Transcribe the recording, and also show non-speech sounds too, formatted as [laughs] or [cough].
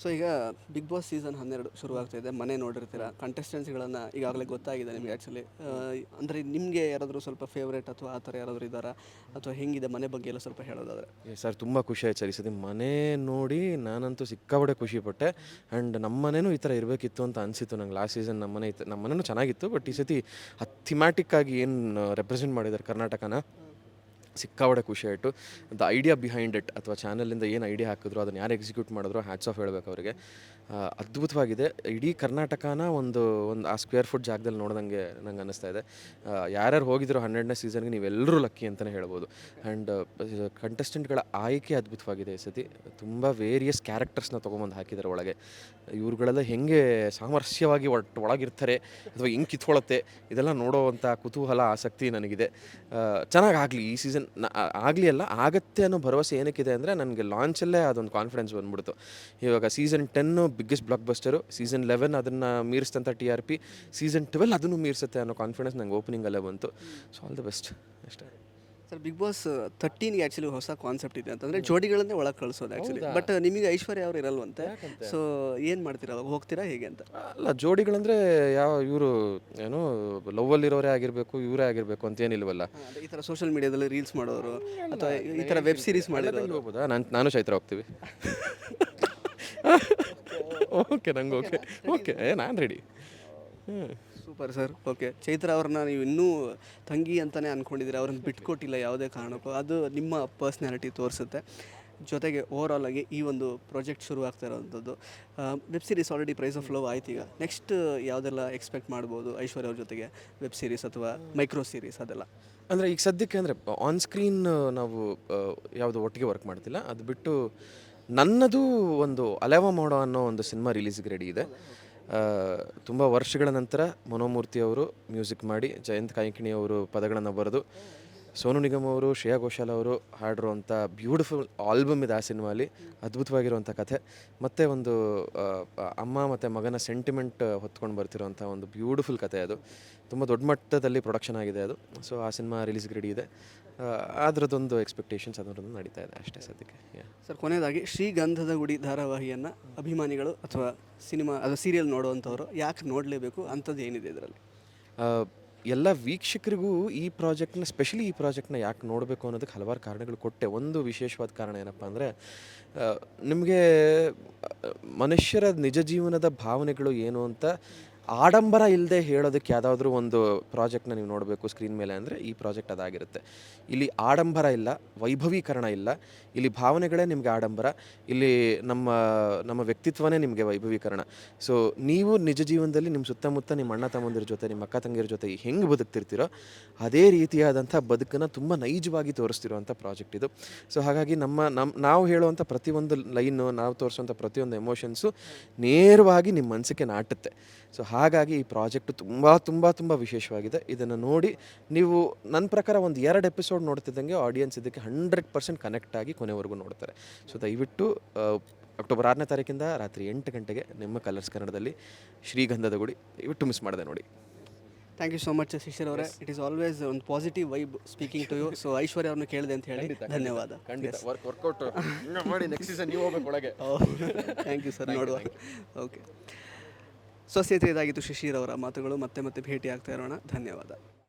So ಈಗ big boss season ಹನ್ನೆರಡು ಶುರುವಾಗ್ತಿದೆ ಮನೆ ನೋಡಿರ್ತೀರ? ಕಂಟೆಸ್ಟೆಂಟ್ಸ್ಗಳನ್ನು ಈಗಾಗಲೇ ಗೊತ್ತಾಗಿದೆ ನಿಮಗೆ ಆ್ಯಕ್ಚುಲಿ ಅಂದರೆ ನಿಮಗೆ ಯಾರಾದರೂ ಸ್ವಲ್ಪ ಫೇವ್ರೇಟ್ ಅಥವಾ ಆ ಥರ ಯಾರಾದರೂ ಇದ್ದಾರಾ? ಅಥವಾ ಹೆಂಗಿದೆ ಮನೆ ಬಗ್ಗೆ ಎಲ್ಲ ಸ್ವಲ್ಪ ಹೇಳೋದಾದರೆ? ಸರ್, ತುಂಬ ಖುಷಿ ಆಯ್ತು ಸರ್. ಈ ಸತಿ ಮನೆ ನೋಡಿ ನಾನಂತೂ ಸಿಕ್ಕಾಪಟ್ಟೆ ಖುಷಿ ಪಟ್ಟೆ ಆ್ಯಂಡ್ ನಮ್ಮ ಮನೇನೂ ಈ ಥರ ಇರಬೇಕಿತ್ತು ಅಂತ ಅನಿಸಿತ್ತು ನಂಗೆ. ಲಾಸ್ಟ್ ಸೀಸನ್ ನಮ್ಮ ಮನೆ ಇತ್ತು, ನಮ್ಮ ಮನೇನೂ ಚೆನ್ನಾಗಿತ್ತು ಬಟ್ ಈ ಸತಿ ಥಿಮ್ಯಾಟಿಕ್ ಆಗಿ ಏನು ರೆಪ್ರೆಸೆಂಟ್ ಮಾಡಿದ್ದಾರೆ ಕರ್ನಾಟಕನ? ಸಿಕ್ಕಾಪಟ್ಟೆ ಖುಷಿ ಆಯಿತು. ದ ಐಡಿಯಾ ಬಿಹೈಂಡ್ ಇಟ್ ಅಥವಾ ಚಾನಲಿಂದ ಏನು ಐಡಿಯಾ ಹಾಕಿದ್ರು, ಅದನ್ನು ಯಾರು ಎಕ್ಸಿಕ್ಯೂಟ್ ಮಾಡಿದ್ರು ಹ್ಯಾಟ್ಸ್ ಆಫ್ ಹೇಳಬೇಕು ಅವರಿಗೆ. ಅದ್ಭುತವಾಗಿದೆ. ಇಡೀ ಕರ್ನಾಟಕನ ಒಂದು ಒಂದು, ಆ ಸ್ಕ್ವೇರ್ ಫುಟ್ ಜಾಗದಲ್ಲಿ ನೋಡ್ದಂಗೆ ನಂಗೆ ಅನ್ನಿಸ್ತಾ ಇದೆ. ಯಾರ್ಯಾರು ಹೋಗಿದ್ರು ಹನ್ನೆರಡನೇ ಸೀಸನ್ಗೆ ನೀವೆಲ್ಲರೂ ಲಕ್ಕಿ ಅಂತಲೇ ಹೇಳ್ಬೋದು. ಆ್ಯಂಡ್ ಕಂಟೆಸ್ಟೆಂಟ್ಗಳ ಆಯ್ಕೆ ಅದ್ಭುತವಾಗಿದೆ ಈ ಸತಿ. ತುಂಬ ವೇರಿಯಸ್ ಕ್ಯಾರೆಕ್ಟರ್ಸ್ನ ತೊಗೊಂಬಂದು ಹಾಕಿದ್ದಾರೆ ಒಳಗೆ. ಇವ್ರುಗಳೆಲ್ಲ ಹೆಂಗೆ ಸಾಮರಸ್ಯವಾಗಿ ಒಟ್ಟು ಒಳಗಿರ್ತಾರೆ ಅಥವಾ ಹೆಂಗೆ ಕಿತ್ಕೊಳ್ಳುತ್ತೆ ಇದೆಲ್ಲ ನೋಡೋವಂಥ ಕುತೂಹಲ, ಆಸಕ್ತಿ ನನಗಿದೆ. ಚೆನ್ನಾಗಿ ಆಗಲಿ ಈ ಸೀಸನ್ ಆಗಲಿ ಅಲ್ಲ, ಆಗತ್ತೆ ಅನ್ನೋ ಭರವಸೆ ಏನಕ್ಕಿದೆ ಅಂದರೆ ನನಗೆ ಲಾಂಚಲ್ಲೇ ಅದೊಂದು ಕಾನ್ಫಿಡೆನ್ಸ್ ಬಂದ್ಬಿಡ್ತು. ಇವಾಗ season ten biggest blockbuster season eleven ಅದನ್ನು ಮೀರಿಸಿದಂಥ T R P season twelve ಅದನ್ನು ಮೀರಿಸುತ್ತೆ ಅನ್ನೋ ಕಾನ್ಫಿಡೆನ್ಸ್ ನಂಗೆ ಓಪನಿಂಗಲ್ಲೇ ಬಂತು. ಸೊ ಆಲ್ ದ ಬೆಸ್ಟ್ ಅಷ್ಟೇ. ಸರ್ ಬಿಗ್ ಬಾಸ್ ತರ್ಟೀನ್ಗೆ ಆ್ಯಕ್ಚುಲಿ ಹೊಸ ಕಾನ್ಸೆಪ್ಟ್ ಇದೆ ಅಂತಂದರೆ ಜೋಡಿಗಳನ್ನೇ ಒಳಗೆ ಕಳಿಸೋದು ಆ್ಯಕ್ಚುಲಿ ಬಟ್ ನಿಮಗೆ ಐಶ್ವರ್ಯ ಅವ್ರು ಇರಲ್ವಂತೆ. ಸೊ ಏನು ಮಾಡ್ತೀರಾ? ಹೋಗ್ತೀರಾ ಹೇಗೆ ಅಂತ? ಅಲ್ಲ ಜೋಡಿಗಳಂದರೆ ಯಾವ ಇವರು ಏನು ಲವ್ವಲ್ಲಿರೋರೇ ಆಗಿರಬೇಕು ಇವರೇ ಆಗಿರಬೇಕು ಅಂತ ಏನಿಲ್ವಲ್ಲ? ಈ ಥರ ಸೋಷಿಯಲ್ ಮೀಡಿಯಾದಲ್ಲಿ ರೀಲ್ಸ್ ಮಾಡೋರು ಅಥವಾ ಈ ಥರ ವೆಬ್ ಸೀರೀಸ್ ಮಾಡಿರೋರು. ಹೋಗ್ಬೋದಾ? ನಾನು ನಾನು ಚೈತ್ರ ಹೋಗ್ತೀವಿ. [laughs] [laughs] ಓಕೆ ನಂಗೆ ಓಕೆ ಓಕೆ ನಾನು ready super sir. Okay. Chaitra ಅವ್ರನ್ನ ನೀವು ಇನ್ನೂ ತಂಗಿ ಅಂತಲೇ ಅಂದ್ಕೊಂಡಿದ್ದೀರಿ ಅವ್ರನ್ನ ಬಿಟ್ಕೊಟ್ಟಿಲ್ಲ ಯಾವುದೇ ಕಾರಣಕ್ಕೂ. ಅದು ನಿಮ್ಮ ಪರ್ಸ್ನಾಲಿಟಿ ತೋರಿಸುತ್ತೆ. ಜೊತೆಗೆ ಓವರ್ ಆಗಿ ಈ ಒಂದು ಪ್ರಾಜೆಕ್ಟ್ ಶುರು ಆಗ್ತಾ ಇರೋವಂಥದ್ದು. Web series already price of love ಆಯ್ತು ಈಗ. ನೆಕ್ಸ್ಟ್ ಯಾವುದೆಲ್ಲ ಎಕ್ಸ್ಪೆಕ್ಟ್ ಮಾಡ್ಬೋದು ಐಶ್ವರ್ಯ ಅವ್ರ ಜೊತೆಗೆ? ವೆಬ್ ಸೀರೀಸ್ ಅಥವಾ ಮೈಕ್ರೋ ಸೀರೀಸ್ ಅದೆಲ್ಲ? ಅಂದರೆ ಈಗ ಸದ್ಯಕ್ಕೆ ಅಂದರೆ ಆನ್ ಸ್ಕ್ರೀನ್ ನಾವು ಯಾವುದು ಒಟ್ಟಿಗೆ ವರ್ಕ್ ಮಾಡ್ತಿಲ್ಲ. ಅದು ಬಿಟ್ಟು ನನ್ನದು ಒಂದು ಅಲೆವ ಮಾಡೋ ಅನ್ನೋ ಒಂದು ಸಿನಿಮಾ ರಿಲೀಸ್ಗೆ ರೆಡಿ ಇದೆ. ತುಂಬ ವರ್ಷಗಳ ನಂತರ ಮನೋಮೂರ್ತಿ ಅವರು ಮ್ಯೂಸಿಕ್ ಮಾಡಿ ಜಯಂತ್ ಕಾಯ್ಕಿಣಿ ಅವರು ಪದಗಳನ್ನು ಬರೆದು ಸೋನು ನಿಗಮ್ ಅವರು ಶ್ರೇಯಾ ಘೋಷಾಲ್ ಅವರು ಹಾಡಿರುವಂಥ ಬ್ಯೂಟಿಫುಲ್ ಆಲ್ಬಮ್ ಇದೆ ಆ ಸಿನಿಮಾಲಿ. ಅದ್ಭುತವಾಗಿರುವಂಥ ಕಥೆ. ಮತ್ತು ಒಂದು ಆ, ಅಮ್ಮ ಮತ್ತು ಮಗನ ಸೆಂಟಿಮೆಂಟ್ ಹೊತ್ಕೊಂಡು ಬರ್ತಿರೋಂಥ ಒಂದು ಬ್ಯೂಟಿಫುಲ್ ಕಥೆ ಅದು. ತುಂಬ ದೊಡ್ಡ ಮಟ್ಟದಲ್ಲಿ ಪ್ರೊಡಕ್ಷನ್ ಆಗಿದೆ ಅದು. ಸೊ ಆ ಸಿನಿಮಾ ರಿಲೀಸ್ಗೆ ರೆಡಿ ಇದೆ. ಆ, ಅದ್ರದ್ದೊಂದು ಎಕ್ಸ್ಪೆಕ್ಟೇಷನ್ಸ್ ಅದರದ್ದು ನಡೀತಾ ಇದೆ ಅಷ್ಟೇ ಸದ್ಯಕ್ಕೆ. Yeah. ಸರ್ ಕೊನೆಯದಾಗಿ ಶ್ರೀಗಂಧದ ಗುಡಿ ಧಾರಾವಾಹಿಯನ್ನು ಅಭಿಮಾನಿಗಳು ಅಥವಾ ಸಿನಿಮಾ ಅದು ಸೀರಿಯಲ್ ನೋಡುವಂಥವ್ರು ಯಾಕೆ ನೋಡಲೇಬೇಕು? ಅಂಥದ್ದು ಏನಿದೆ ಇದರಲ್ಲಿ? ಆ, ಎಲ್ಲ ವೀಕ್ಷಕರಿಗೂ ಈ ಪ್ರಾಜೆಕ್ಟ್ನ, ಸ್ಪೆಷಲಿ ಈ ಪ್ರಾಜೆಕ್ಟ್ನ ಯಾಕೆ ನೋಡಬೇಕು ಅನ್ನೋದಕ್ಕೆ ಹಲವಾರು ಕಾರಣಗಳು ಕೊಟ್ಟೆ. ಒಂದು ವಿಶೇಷವಾದ ಕಾರಣ ಏನಪ್ಪ ಅಂದರೆ ನಿಮಗೆ ಮನುಷ್ಯರ ನಿಜ ಜೀವನದ ಭಾವನೆಗಳು ಏನು ಅಂತ ಆಡಂಬರ ಇಲ್ಲದೆ ಹೇಳೋದಕ್ಕೆ ಯಾವುದಾದ್ರೂ ಒಂದು ಪ್ರಾಜೆಕ್ಟ್ನ ನೀವು ನೋಡಬೇಕು ಸ್ಕ್ರೀನ್ ಮೇಲೆ ಅಂದರೆ ಈ ಪ್ರಾಜೆಕ್ಟ್ ಅದಾಗಿರುತ್ತೆ. ಇಲ್ಲಿ ಆಡಂಬರ ಇಲ್ಲ, ವೈಭವೀಕರಣ ಇಲ್ಲ. ಇಲ್ಲಿ ಭಾವನೆಗಳೇ ನಿಮಗೆ ಆಡಂಬರ. ಇಲ್ಲಿ ನಮ್ಮ ನಮ್ಮ ವ್ಯಕ್ತಿತ್ವನೇ ನಿಮಗೆ ವೈಭವೀಕರಣ. ಸೊ ನೀವು ನಿಜ ಜೀವನದಲ್ಲಿ ನಿಮ್ಮ ಸುತ್ತಮುತ್ತ ನಿಮ್ಮ ಅಣ್ಣ ತಮ್ಮಂದಿರ ಜೊತೆ, ನಿಮ್ಮ ಅಕ್ಕ ತಂಗಿಯರ ಜೊತೆ ಹೆಂಗೆ ಬದುಕ್ತಿರ್ತೀರೋ ಅದೇ ರೀತಿಯಾದಂಥ ಬದುಕನ್ನು ತುಂಬ ನೈಜವಾಗಿ ತೋರಿಸ್ತಿರುವಂಥ ಪ್ರಾಜೆಕ್ಟ್ ಇದು. ಸೊ ಹಾಗಾಗಿ ನಮ್ಮ ನಮ್ಮ ನಾವು ಹೇಳುವಂಥ ಪ್ರತಿಯೊಂದು ಲೈನು, ನಾವು ತೋರಿಸುವಂಥ ಪ್ರತಿಯೊಂದು ಎಮೋಷನ್ಸು ನೇರವಾಗಿ ನಿಮ್ಮ ಮನಸ್ಸಿಗೆ ನಾಟುತ್ತೆ. ಸೊ ಹಾಗಾಗಿ ಈ ಪ್ರಾಜೆಕ್ಟ್ ತುಂಬ ತುಂಬ ತುಂಬ ವಿಶೇಷವಾಗಿದೆ. ಇದನ್ನು ನೋಡಿ ನೀವು ನನ್ನ ಪ್ರಕಾರ ಒಂದು ಎರಡು ಎಪಿಸೋಡ್ ನೋಡ್ತಿದ್ದಂಗೆ ಆಡಿಯನ್ಸ್ ಇದಕ್ಕೆ ಹಂಡ್ರೆಡ್ ಪರ್ಸೆಂಟ್ ಕನೆಕ್ಟ್ ಆಗಿ ಕೊನೆವರೆಗೂ ನೋಡ್ತಾರೆ. ಸೊ ದಯವಿಟ್ಟು ಅಕ್ಟೋಬರ್ ಆರನೇ ತಾರೀಕಿಂದ ರಾತ್ರಿ ಎಂಟು ಗಂಟೆಗೆ ನಿಮ್ಮ ಕಲರ್ಸ್ ಕನ್ನಡದಲ್ಲಿ ಶ್ರೀಗಂಧದ ಗುಡಿ ದಯವಿಟ್ಟು ಮಿಸ್ ಮಾಡಿದೆ ನೋಡಿ. Thank you so much Shishir ಅವರೇ. ಇಟ್ ಈಸ್ ಆಲ್ವೇಸ್ ಒಂದು positive vibe speaking to you so Aishwarya ಅವ್ರನ್ನ ಕೇಳಿದೆ ಅಂತ ಹೇಳಿ. ಧನ್ಯವಾದ. ಖಂಡಿತ. ವರ್ಕ್ ವರ್ಕೌಟ್ ಮಾಡಿ ನೆಕ್ಸ್ಟ್ ಸೀಸನ್ ನೀವು ಹೋಗ್ಬೇಕು ಒಳಗೆ. ಥ್ಯಾಂಕ್ ಯು ಸರ್ ನೋಡುವ. ಓಕೆ ಸೊ ಇದಾಗಿತ್ತು ಶಿಶಿರ್ ಅವರ ಮಾತುಗಳು. ಮತ್ತೆ ಮತ್ತೆ ಭೇಟಿ ಆಗ್ತಾ ಇರೋಣ. ಧನ್ಯವಾದ.